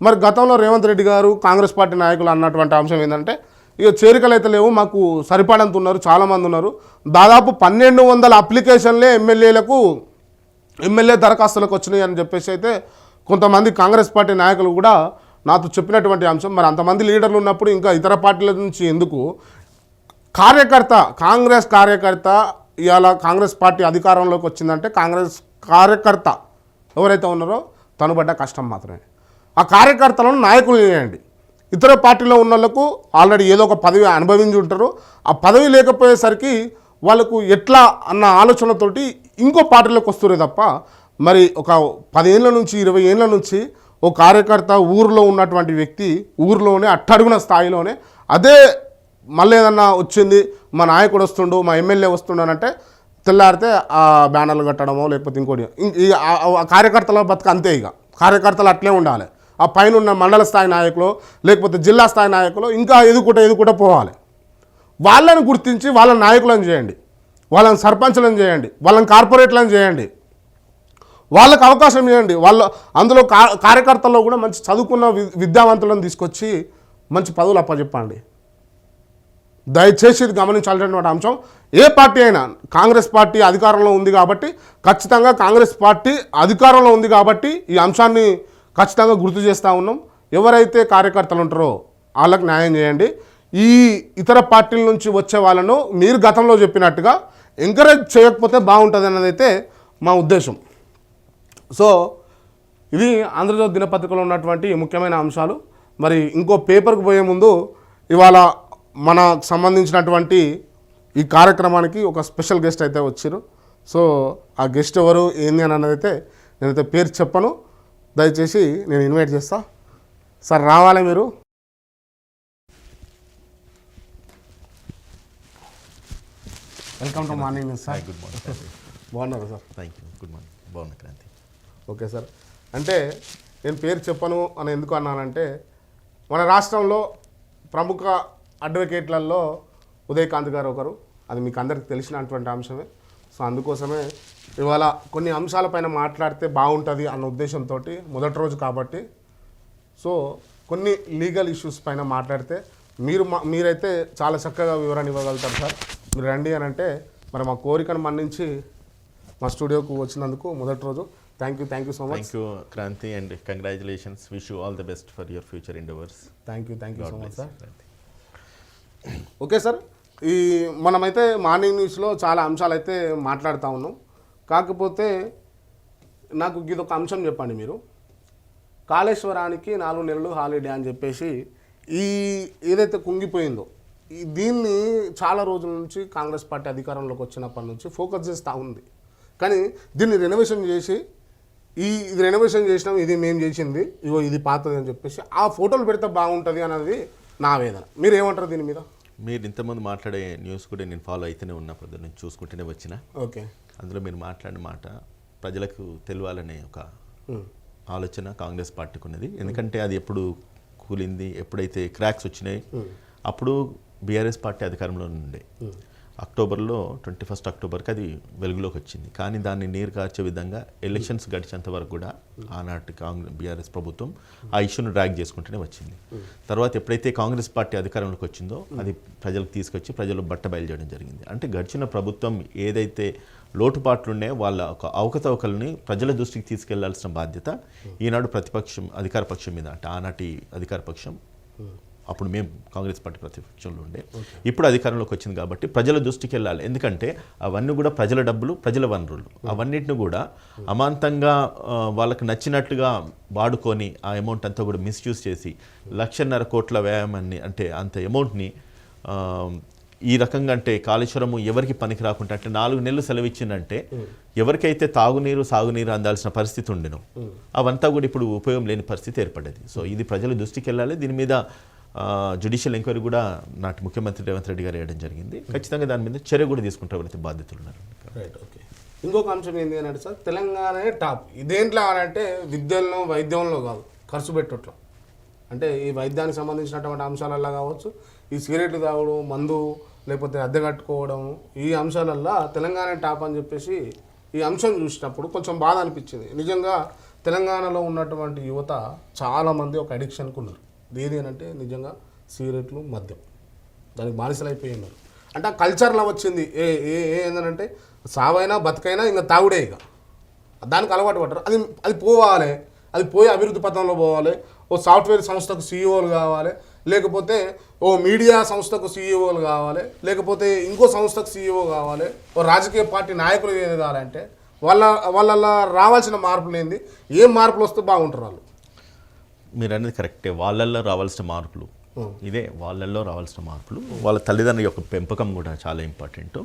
మరి గతంలో రేవంత్ రెడ్డి గారు కాంగ్రెస్ పార్టీ నాయకులు అన్నటువంటి అంశం ఏంటంటే ఇక చేరికలు అయితే లేవు మాకు సరిపడంత ఉన్నారు చాలామంది ఉన్నారు. దాదాపు పన్నెండు వందల అప్లికేషన్లే ఎమ్మెల్యేలకు ఎమ్మెల్యే దరఖాస్తులకు వచ్చినాయి అని చెప్పేసి అయితే కొంతమంది కాంగ్రెస్ పార్టీ నాయకులు కూడా నాతో చెప్పినటువంటి అంశం. మరి అంతమంది లీడర్లు ఉన్నప్పుడు ఇంకా ఇతర పార్టీల నుంచి ఎందుకు? కార్యకర్త కాంగ్రెస్ కార్యకర్త ఇవాళ కాంగ్రెస్ పార్టీ అధికారంలోకి వచ్చిందంటే కాంగ్రెస్ కార్యకర్త ఎవరైతే ఉన్నారో తనుబడ్డ కష్టం మాత్రమే. ఆ కార్యకర్తలను నాయకులు చేయండి ఇతర పార్టీలో ఉన్న వాళ్ళకు ఆల్రెడీ ఏదో ఒక పదవి అనుభవించి ఉంటారు ఆ పదవి లేకపోయేసరికి వాళ్ళకు ఎట్లా అన్న ఆలోచనతోటి ఇంకో పార్టీలోకి వస్తురే తప్ప మరి ఒక పదేళ్ళ నుంచి ఇరవై ఏళ్ళ నుంచి ఓ కార్యకర్త ఊరిలో ఉన్నటువంటి వ్యక్తి ఊరిలోనే అట్టడుగున స్థాయిలోనే అదే మళ్ళీ ఏదన్నా వచ్చింది మా నాయకుడు వస్తుండు మా ఎమ్మెల్యే వస్తుండు అని అంటే తెల్లారితే ఆ బ్యానర్లు కట్టడమో లేకపోతే ఇంకోటి ఆ కార్యకర్తల బతుక అంతే ఇక. కార్యకర్తలు అట్లే ఉండాలి. ఆ పైన ఉన్న మండల స్థాయి నాయకులు లేకపోతే జిల్లా స్థాయి నాయకులు ఇంకా ఎదుగుకుంటూ ఎదుగుకుంటూ పోవాలి. వాళ్ళని గుర్తించి వాళ్ళ నాయకులను చేయండి. వాళ్ళని సర్పంచ్లను చేయండి. వాళ్ళని కార్పొరేట్లను చేయండి. వాళ్ళకి అవకాశం ఇవ్వండి. వాళ్ళ అందులో కార్యకర్తల్లో కూడా మంచి చదువుకున్న విద్యావంతులను తీసుకొచ్చి మంచి పదవులు అప్పచెప్పండి. దయచేసి ఇది గమనించాల్సినటువంటి అంశం. ఏ పార్టీ అయినా కాంగ్రెస్ పార్టీ అధికారంలో ఉంది కాబట్టి ఖచ్చితంగా కాంగ్రెస్ పార్టీ అధికారంలో ఉంది కాబట్టి ఈ అంశాన్ని ఖచ్చితంగా గుర్తు చేస్తూ ఉన్నాం. ఎవరైతే కార్యకర్తలు ఉంటారో వాళ్ళకి న్యాయం చేయండి. ఈ ఇతర పార్టీల నుంచి వచ్చే వాళ్ళను మీరు గతంలో చెప్పినట్టుగా ఎంకరేజ్ చేయకపోతే బాగుంటుంది అన్నది అయితే మా ఉద్దేశం. సో ఇది ఆంధ్రజ్యోతి దినపత్రికలో ఉన్నటువంటి ముఖ్యమైన అంశాలు. మరి ఇంకో పేపర్కి పోయే ముందు ఇవాళ మనకు సంబంధించినటువంటి ఈ కార్యక్రమానికి ఒక స్పెషల్ గెస్ట్ అయితే వచ్చారు సో ఆ గెస్ట్ ఎవరు ఏంది అని అన్నది అయితే నేనైతే పేరు చెప్పను. దయచేసి నేను ఇన్వైట్ చేస్తా. సార్ రావాలి మీరు. Welcome to morning news sir. Good morning బాగున్నారు sir? Thank you good morning బాగున్నా క్రాంతి. Okay sir. అంటే నేను పేరు చెప్పను అని ఎందుకు అన్నానంటే మన రాష్ట్రంలో ప్రముఖ అడ్వకేట్లలో ఉదయకాంత్ గారు ఒకరు. అది మీకు అందరికి తెలిసినటువంటి అంశమే. సో అందుకోసమే ఇవాళ కొన్ని అంశాలపైన మాట్లాడితే బాగుంటుంది అన్న ఉద్దేశంతో మొదటి రోజు కాబట్టి. సో కొన్ని లీగల్ ఇష్యూస్ పైన మాట్లాడితే మీరు మా మీరైతే చాలా చక్కగా వివరణ ఇవ్వగలుగుతారు సార్. మీరు రండి అని అంటే మరి మా కోరికను మన్నించి మా స్టూడియోకు వచ్చినందుకు మొదటి రోజు thank you thank you so much. Thank you Kranthi and congratulations. Wish you all the best for your future endeavours thank you thank you so much sir. Okay sir. ఈ మనమైతే మార్నింగ్ న్యూస్లో చాలా అంశాలు అయితే మాట్లాడుతూ ఉన్నాం. కాకపోతే నాకు ఇది ఒక అంశం చెప్పండి మీరు. కాళేశ్వరానికి నాలుగు నెలలు హాలిడే అని చెప్పేసి ఈ ఏదైతే కుంగిపోయిందో ఈ దీన్ని చాలా రోజుల నుంచి కాంగ్రెస్ పార్టీ అధికారంలోకి వచ్చినప్పటి నుంచి ఫోకస్ చేస్తూ ఉంది. కానీ దీన్ని రెనోవేషన్ చేసి ఈ ఇది రెనోవేషన్ చేసినాం ఇది మేము చేసింది ఇగో ఇది పాతది అని చెప్పేసి ఆ ఫోటోలు పెడితే బాగుంటుంది అన్నది నా వేదన. మీరు ఏమంటారు దీని మీద? మీరు ఇంతకుముందు మాట్లాడే న్యూస్ కూడా నేను ఫాలో అయితేనే ఉన్నా పొద్దున్న నుంచి చూసుకుంటూనే వచ్చిన. ఓకే అందులో మీరు మాట్లాడిన మాట ప్రజలకు తెలియాలనే ఒక ఆలోచన కాంగ్రెస్ పార్టీకి ఉన్నది ఎందుకంటే అది ఎప్పుడు కూలింది ఎప్పుడైతే క్రాక్స్ వచ్చినాయి అప్పుడు బీఆర్ఎస్ పార్టీ అధికారంలో ఉండే అక్టోబర్లో ట్వంటీ ఫస్ట్ అక్టోబర్కి అది వెలుగులోకి వచ్చింది. కానీ దాన్ని నీరు కార్చే విధంగా ఎలక్షన్స్ గడిచేంత వరకు కూడా ఆనాటి కాంగ్రెస్ బీఆర్ఎస్ ప్రభుత్వం ఆ ఇష్యూను డ్రాగ్ చేసుకుంటూనే వచ్చింది. తర్వాత ఎప్పుడైతే కాంగ్రెస్ పార్టీ అధికారంలోకి వచ్చిందో అది ప్రజలకు తీసుకొచ్చి ప్రజలు బట్ట బయలుదేయడం జరిగింది. అంటే గడిచిన ప్రభుత్వం ఏదైతే లోటుపాట్లు వాళ్ళ ఒక అవకతవకల్ని ప్రజల దృష్టికి తీసుకెళ్ళాల్సిన బాధ్యత ఈనాడు ప్రతిపక్షం అధికార పక్షం మీద. అంటే ఆనాటి అధికార పక్షం అప్పుడు మేము కాంగ్రెస్ పార్టీ ప్రతిపక్షంలో ఉండే. ఇప్పుడు అధికారంలోకి వచ్చింది కాబట్టి ప్రజల దృష్టికి వెళ్ళాలి. ఎందుకంటే అవన్నీ కూడా ప్రజల డబ్బులు ప్రజల వనరులు. అవన్నిటిని కూడా అమాంతంగా వాళ్ళకి నచ్చినట్టుగా వాడుకొని ఆ అమౌంట్ అంతా కూడా మిస్యూజ్ చేసి లక్షన్నర కోట్ల వ్యాయామాన్ని అంటే అంత అమౌంట్ని ఈ రకంగా అంటే కాళేశ్వరము ఎవరికి పనికి రాకుండా అంటే నాలుగు నెలలు సెలవు ఇచ్చిందంటే ఎవరికైతే తాగునీరు సాగునీరు అందాల్సిన పరిస్థితి ఉండెను అవంతా కూడా ఇప్పుడు ఉపయోగం లేని పరిస్థితి ఏర్పడ్డది. సో ఇది ప్రజల దృష్టికి వెళ్ళాలి. దీని మీద జ్యుడిషియల్ ఎంక్వైరీ కూడా నాటి ముఖ్యమంత్రి రేవంత్ రెడ్డి గారు వేయడం జరిగింది. ఖచ్చితంగా దాని మీద చర్య కూడా తీసుకుంటారు ఎవరైతే బాధ్యతలు ఉన్నారు. రైట్ ఓకే ఇంకొక అంశం ఏంటి అని అంటే సార్ తెలంగాణనే టాప్. ఇదేంట్లో అని అంటే విద్యల్లో వైద్యంలో కాదు ఖర్చు పెట్టట్లో. అంటే ఈ వైద్యానికి సంబంధించినటువంటి అంశాలల్లో కావచ్చు ఈ సిగరెట్లు తాగడం మందు లేకపోతే అద్దె కట్టుకోవడం ఈ అంశాలల్లో తెలంగాణ టాప్ అని చెప్పేసి ఈ అంశం చూసినప్పుడు కొంచెం బాధ అనిపించింది. నిజంగా తెలంగాణలో ఉన్నటువంటి యువత చాలామంది ఒక అడిక్షన్కి ఉన్నారు. దేని అంటే నిజంగా సిగరెట్లు మద్యం. దానికి బానిసలు అయిపోయి ఉన్నారు అంటే ఆ కల్చర్లో వచ్చింది. ఏ ఏ ఏ ఏంటంటే సావైనా బతుకైనా ఇంకా తాగుడే ఇక. దానికి అలవాటు పడ్డారు. అది అది పోవాలి. అది పోయి అభివృద్ధి పథంలో పోవాలి. ఓ సాఫ్ట్వేర్ సంస్థకు సీఈఓలు కావాలి. లేకపోతే ఓ మీడియా సంస్థకు సీఈఓలు కావాలి. లేకపోతే ఇంకో సంస్థకు సీఈఓ కావాలి. ఓ రాజకీయ పార్టీ నాయకులు ఏది కావాలంటే వాళ్ళ వాళ్ళ రావాల్సిన మార్పులు ఏంది? ఏం మార్పులు వస్తే బాగుంటారు వాళ్ళు? మీరు అనేది కరెక్టే. వాళ్ళల్లో రావాల్సిన మార్పులు. ఇదే వాళ్ళల్లో రావాల్సిన మార్పులు. వాళ్ళ తల్లిదండ్రుల యొక్క పెంపకం కూడా చాలా ఇంపార్టెంట్.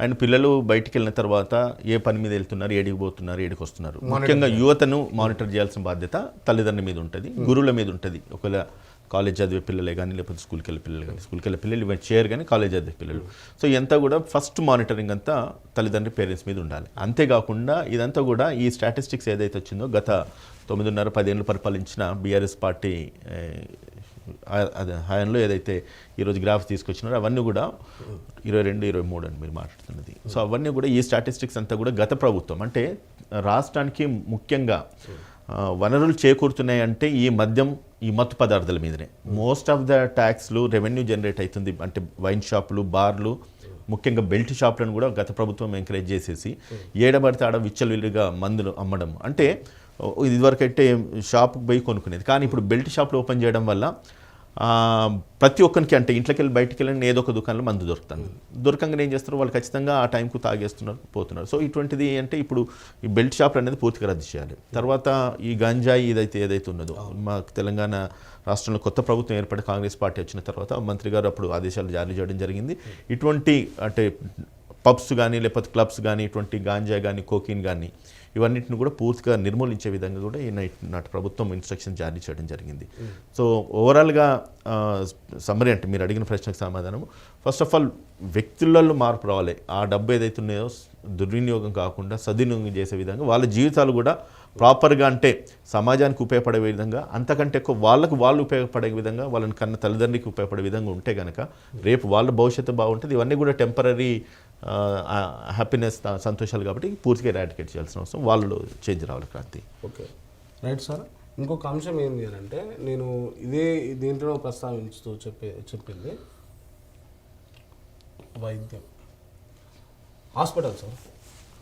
అండ్ పిల్లలు బయటికి వెళ్ళిన తర్వాత ఏ పని మీద వెళ్తున్నారు ఏడికి పోతున్నారు ఏడికి వస్తున్నారు. ముఖ్యంగా యువతను మానిటర్ చేయాల్సిన బాధ్యత తల్లిదండ్రుల మీద ఉంటుంది గురువుల మీద ఉంటుంది. ఒకవేళ కాలేజ్ చదివే పిల్లలే కానీ లేకపోతే స్కూల్కి వెళ్ళే పిల్లలు కానీ స్కూల్కి వెళ్ళే పిల్లలు ఇవన్నీ చేయరు కానీ కాలేజ్ చదివే పిల్లలు. సో ఇదంతా కూడా ఫస్ట్ మానిటరింగ్ అంతా తల్లిదండ్రి పేరెంట్స్ మీద ఉండాలి. అంతేకాకుండా ఇదంతా కూడా ఈ స్టాటిస్టిక్స్ ఏదైతే వచ్చిందో గత తొమ్మిదిన్నర పదేళ్ళు పరిపాలించిన బీఆర్ఎస్ పార్టీ అదే హయాంలో ఏదైతే ఈరోజు గ్రాఫ్ తీసుకొచ్చినారో అవన్నీ కూడా ఇరవై రెండు ఇరవై మూడు అని మీరు మాట్లాడుతున్నది. సో అవన్నీ కూడా ఈ స్టాటిస్టిక్స్ అంతా కూడా గత ప్రభుత్వం అంటే రాష్ట్రానికి ముఖ్యంగా వనరులు చేకూరుతున్నాయి అంటే ఈ మద్యం ఈ మత్తు పదార్థాల మీదనే. మోస్ట్ ఆఫ్ ద ట్యాక్స్లు రెవెన్యూ జనరేట్ అవుతుంది. అంటే వైన్ షాపులు బార్లు ముఖ్యంగా బెల్ట్ షాపులను కూడా గత ప్రభుత్వం ఎంకరేజ్ చేసేసి ఏడబడితే ఆడ విచ్చలవిడిగా మందులు అమ్మడం. అంటే ఇదివరకైతే షాప్కి పోయి కొనుక్కునేది. కానీ ఇప్పుడు బెల్ట్ షాపులు ఓపెన్ చేయడం వల్ల ప్రతి ఒక్కరికి అంటే ఇంట్లోకి వెళ్ళి బయటికి వెళ్ళిన ఏదో ఒక దుకాణంలో మందు దొరుకుతుంది. దొరకంగానే ఏం చేస్తారు? వాళ్ళు ఖచ్చితంగా ఆ టైంకు తాగేస్తున్నారు పోతున్నారు. సో ఇటువంటిది అంటే ఇప్పుడు ఈ బెల్ట్ షాప్ అనేది పూర్తిగా రద్దు చేయాలి. తర్వాత ఈ గంజాయి ఇదైతే ఏదైతే ఉన్నదో మా తెలంగాణ రాష్ట్రంలో కొత్త ప్రభుత్వం ఏర్పడి కాంగ్రెస్ పార్టీ వచ్చిన తర్వాత మంత్రి గారు అప్పుడు ఆదేశాలు జారీ చేయడం జరిగింది. ఇటువంటి అంటే పబ్స్ కానీ లేకపోతే క్లబ్స్ కానీ ఇటువంటి గాంజా కానీ కోకిన్ కానీ ఇవన్నిటిని కూడా పూర్తిగా నిర్మూలించే విధంగా కూడా ఈ నైట్ నాటి ప్రభుత్వం ఇన్స్ట్రక్షన్ జారీ చేయడం జరిగింది. సో ఓవరాల్గా సమ్మరీ అంటే మీరు అడిగిన ప్రశ్నకు సమాధానం ఫస్ట్ ఆఫ్ ఆల్ వ్యక్తులలో మార్పు రావాలి. ఆ డబ్బు ఏదైతే ఉన్నాయో దుర్వినియోగం కాకుండా సద్వినియోగం చేసే విధంగా వాళ్ళ జీవితాలు కూడా ప్రాపర్గా అంటే సమాజానికి ఉపయోగపడే విధంగా అంతకంటే ఎక్కువ వాళ్ళకు వాళ్ళు ఉపయోగపడే విధంగా వాళ్ళని కన్న తల్లిదండ్రికి ఉపయోగపడే విధంగా ఉంటే కనుక రేపు వాళ్ళ భవిష్యత్తు బాగుంటుంది. ఇవన్నీ కూడా టెంపరీ హ్యాపీనెస్ సంతోషాలు కాబట్టి పూర్తిగా ఎరాడికేట్ చేయాల్సిన అవసరం. వాళ్ళు చేంజ్ రావాలి క్రాంతి. ఓకే. Right sir. ఇంకొక అంశం ఏంటి అని అంటే నేను ఇదే దీంట్లో ప్రస్తావించుతూ చెప్పే చెప్పింది. వైద్యం. Hospital sir.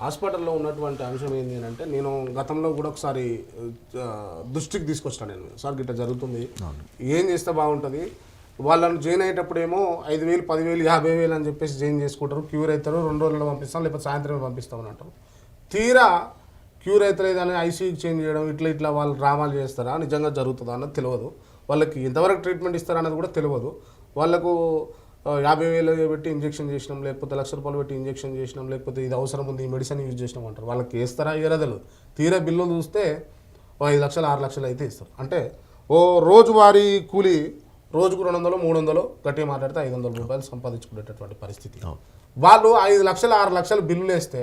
హాస్పిటల్లో ఉన్నటువంటి అంశం ఏంటి అని అంటే నేను గతంలో కూడా ఒకసారి దృష్టికి తీసుకొచ్చాను నేను. సార్ గిట్ట జరుగుతుంది. ఏం చేస్తే బాగుంటుంది? వాళ్ళని జాయిన్ అయ్యేటప్పుడేమో ఐదు వేలు పదివేలు యాభై వేలు అని చెప్పేసి జాయిన్ చేసుకుంటారు. క్యూర్ అవుతారు రెండు రోజుల్లో పంపిస్తాం లేకపోతే సాయంత్రం పంపిస్తామని అంటారు తీరా క్యూర్ అవుతలేదని ఐసీయూకి చేంజ్ చేయడం ఇట్లా ఇట్లా వాళ్ళు డ్రామాలు చేస్తారా నిజంగా జరుగుతుందా అన్నది తెలియదు. వాళ్ళకి ఎంతవరకు ట్రీట్మెంట్ ఇస్తారా అన్నది కూడా తెలియదు. వాళ్ళకు యాభై వేలు పెట్టి ఇంజెక్షన్ చేసినాం లేకపోతే లక్ష రూపాయలు పెట్టి ఇంజెక్షన్ చేసినాం లేకపోతే ఇది అవసరం ఉంది ఈ మెడిసిన్ యూజ్ చేసినాం అంటారు. వాళ్ళకి వేస్తారా ఇయ్యరా తీరా బిల్లు చూస్తే ఐదు లక్షలు ఆరు లక్షలు అయితే ఇస్తారు. అంటే ఓ రోజువారీ కూలి రోజుకు రెండు వందలు మూడు వందలు గట్టిగా మాట్లాడితే ఐదు వందల రూపాయలు సంపాదించుకునేటటువంటి పరిస్థితి. వాళ్ళు ఐదు లక్షలు ఆరు లక్షలు బిల్లులు వేస్తే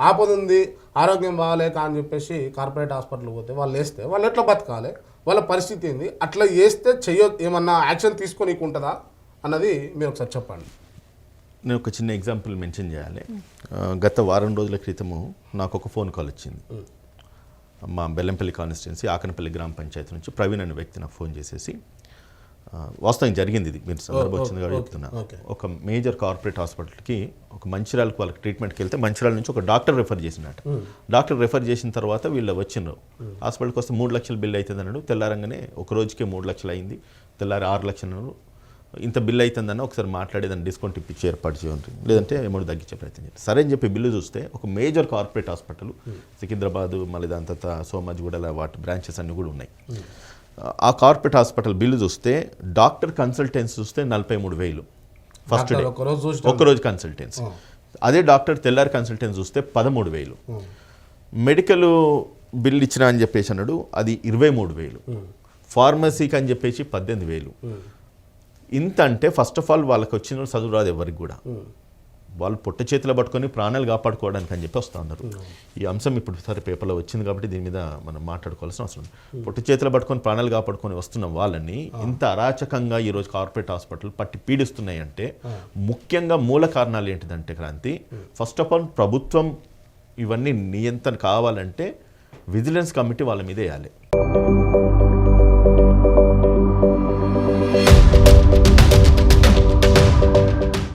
ఆపద ఉంది ఆరోగ్యం బాగాలేక అని చెప్పేసి కార్పొరేట్ హాస్పిటల్ పోతే వాళ్ళు వేస్తే వాళ్ళు ఎట్లా బతకాలి? వాళ్ళ పరిస్థితి ఏంది? అట్లా వేస్తే చెయ్యొ ఏమన్నా యాక్షన్ తీసుకోనీకు ఉంటుందా? అన్నది మీరు ఒకసారి చెప్పండి. నేను ఒక చిన్న ఎగ్జాంపుల్ మెన్షన్ చేయాలి. గత వారం రోజుల క్రితము నాకు ఒక ఫోన్ కాల్ వచ్చింది. మా బెల్లంపల్లి కాన్స్టిట్యున్సీ ఆకనపల్లి గ్రామ పంచాయతీ నుంచి ప్రవీణ్ అనే వ్యక్తి నాకు ఫోన్ చేసేసి వాస్తవం జరిగింది ఇది. మీరు సందర్భం వచ్చింది కాబట్టి చెప్తున్నా. ఒక మేజర్ కార్పొరేట్ హాస్పిటల్కి ఒక మంచిర్యాలకు వాళ్ళకి ట్రీట్మెంట్కి వెళ్తే మంచిర్యాల నుంచి ఒక డాక్టర్ రెఫర్ చేసినట్టు. డాక్టర్ రెఫర్ చేసిన తర్వాత వీళ్ళు వచ్చిండ్రు. హాస్పిటల్కి వస్తే మూడు లక్షలు బిల్ అవుతుంది అన్నాడు. తెల్లారంగానే ఒక రోజుకే మూడు లక్షలు అయింది. తెల్లారి ఆరు లక్షలు ఇంత బిల్ అవుతుందని ఒకసారి మాట్లాడేదాన్ని డిస్కౌంట్ ఇప్పించి ఏర్పాటు చేయండి. లేదంటే అమౌంట్ తగ్గించే ప్రయత్నం చేయండి. సరే అని చెప్పి బిల్లు చూస్తే ఒక మేజర్ కార్పొరేట్ హాస్పిటల్ సికింద్రాబాద్ మళ్ళీ దాని తర్వాత సోమాజిగూడ వాటి బ్రాంచెస్ అన్నీ కూడా ఉన్నాయి. ఆ కార్పొరేట్ హాస్పిటల్ బిల్లు చూస్తే డాక్టర్ కన్సల్టెన్సీ చూస్తే నలభై మూడు వేలు. First day. డాక్టర్ ఒక రోజు చూసి ఒక్కరోజు కన్సల్టెన్సీ అదే డాక్టర్ తెల్లారి కన్సల్టెన్సీ చూస్తే పదమూడు వేలు. మెడికల్ బిల్ ఇచ్చిన అని చెప్పేసి అన్నాడు అది ఇరవై మూడు వేలు. ఫార్మసీకి అని చెప్పేసి పద్దెనిమిది వేలు. ఇంత అంటే ఫస్ట్ ఆఫ్ ఆల్ వాళ్ళకి వచ్చిన చదువు రాదు ఎవరికి కూడా. వాళ్ళు పొట్ట చేతిలో పట్టుకొని ప్రాణాలు కాపాడుకోవడానికి అని చెప్పి వస్తూ ఉన్నారు. ఈ అంశం ఇప్పుడు సరే పేపర్లో వచ్చింది కాబట్టి దీని మీద మనం మాట్లాడుకోవాల్సిన అవసరం ఉంది పొట్ట చేతిలో పట్టుకొని ప్రాణాలు కాపాడుకొని వస్తున్న వాళ్ళని ఇంత అరాచకంగా ఈరోజు కార్పొరేట్ హాస్పిటల్ పట్టి పీడిస్తున్నాయి అంటే ముఖ్యంగా మూల కారణాలు ఏంటిదంటే క్రాంతి ఫస్ట్ ఆఫ్ ఆల్ ప్రభుత్వం ఇవన్నీ నియంత్రణ కావాలంటే విజిలెన్స్ కమిటీ వాళ్ళ మీద వేయాలి.